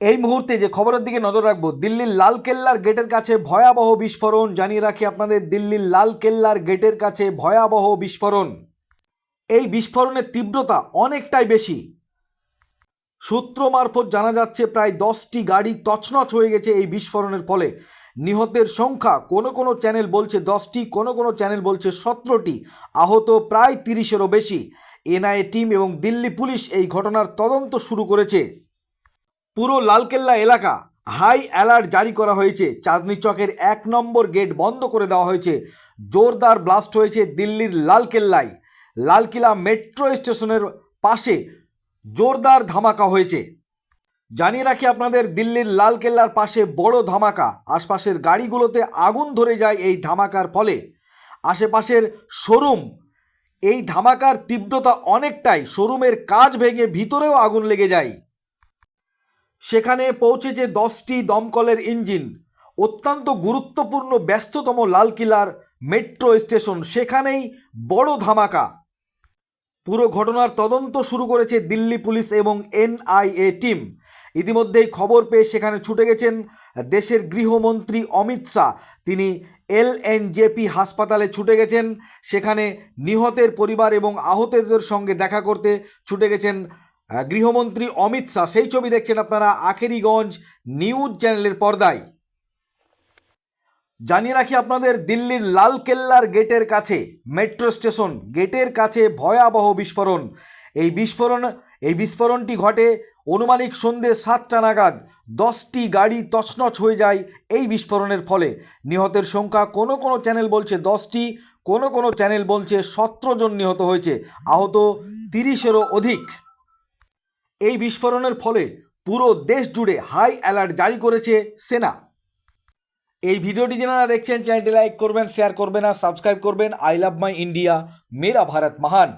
এই মুহূর্তে যে খবরের দিকে নজর রাখব, দিল্লির লাল কেল্লার গেটের কাছে ভয়াবহ বিস্ফোরণ। জানিয়ে রাখি আপনাদের, দিল্লির লাল কেল্লার গেটের কাছে ভয়াবহ বিস্ফোরণ। এই বিস্ফোরণের তীব্রতা অনেকটাই বেশি। সূত্র মারফত জানা যাচ্ছে, প্রায় দশটি গাড়ি তছনছ হয়ে গেছে এই বিস্ফোরণের ফলে। নিহতের সংখ্যা কোনো কোনো চ্যানেল বলছে দশটি, কোনো কোনো চ্যানেল বলছে সতেরোটি। আহত প্রায় তিরিশেরও বেশি। এনআইএ টিম এবং দিল্লি পুলিশ এই ঘটনার তদন্ত শুরু করেছে। পুরো লালকেল্লা এলাকা হাই অ্যালার্ট জারি করা হয়েছে। চাঁদনি চকের এক নম্বর গেট বন্ধ করে দেওয়া হয়েছে। জোরদার ব্লাস্ট হয়েছে দিল্লির লালকেল্লায়। লালকিলা মেট্রো স্টেশনের পাশে জোরদার ধামাকা হয়েছে। জানিয়ে রাখি আপনাদের, দিল্লির লালকেল্লার পাশে বড় ধামাকা। আশপাশের গাড়িগুলোতে আগুন ধরে যায় এই ধামাকার ফলে। আশেপাশের শোরুম, এই ধামাকার তীব্রতা অনেকটাই। শোরুমের কাজ ভেঙে ভিতরেও আগুন লেগে যায়। সেখানে পৌঁছেছে দশটি দমকলের ইঞ্জিন, অত্যন্ত গুরুত্বপূর্ণ ব্যস্ততম লালকিলার মেট্রো স্টেশন, সেখানেই বড় ধামাকা। পুরো ঘটনার তদন্ত শুরু করেছে দিল্লি পুলিশ এবং এনআইএ টিম। ইতিমধ্যেই খবর পেয়ে সেখানে ছুটে গেছেন দেশের গৃহমন্ত্রী অমিত শাহ। তিনি এলএনজেপি হাসপাতালে ছুটে গেছেন। সেখানে নিহতের পরিবার এবং আহতদের সঙ্গে দেখা করতে ছুটে গেছেন গৃহমন্ত্রী অমিত শাহ, সেই ছবি দেখছেন আপনারা আখেরিগঞ্জ নিউজ চ্যানেলের পর্দায়। জানিয়ে রাখি আপনাদের, দিল্লির লাল কেল্লার গেটের কাছে, মেট্রো স্টেশন গেটের কাছে ভয়াবহ বিস্ফোরণ। এই বিস্ফোরণ, এই বিস্ফোরণটি ঘটে অনুমানিক সন্ধে সাতটা নাগাদ। দশটি গাড়ি তছনছ হয়ে যায় এই বিস্ফোরণের ফলে। নিহতের সংখ্যা কোনো কোনো চ্যানেল বলছে দশটি, কোনো কোনো চ্যানেল বলছে সতেরো জন নিহত হয়েছে। আহত তিরিশেরও অধিক। এই বিস্ফোরণের ফলে পুরো দেশ জুড়ে হাই অ্যালার্ট জারি করেছে সেনা। এই ভিডিওটি যারা দেখছেন, চ্যানেলটি লাইক করবেন শেয়ার করবেন আর সাবস্ক্রাইব করবেন। আই লাভ মাই ইন্ডিয়া মেরা ভারত মহান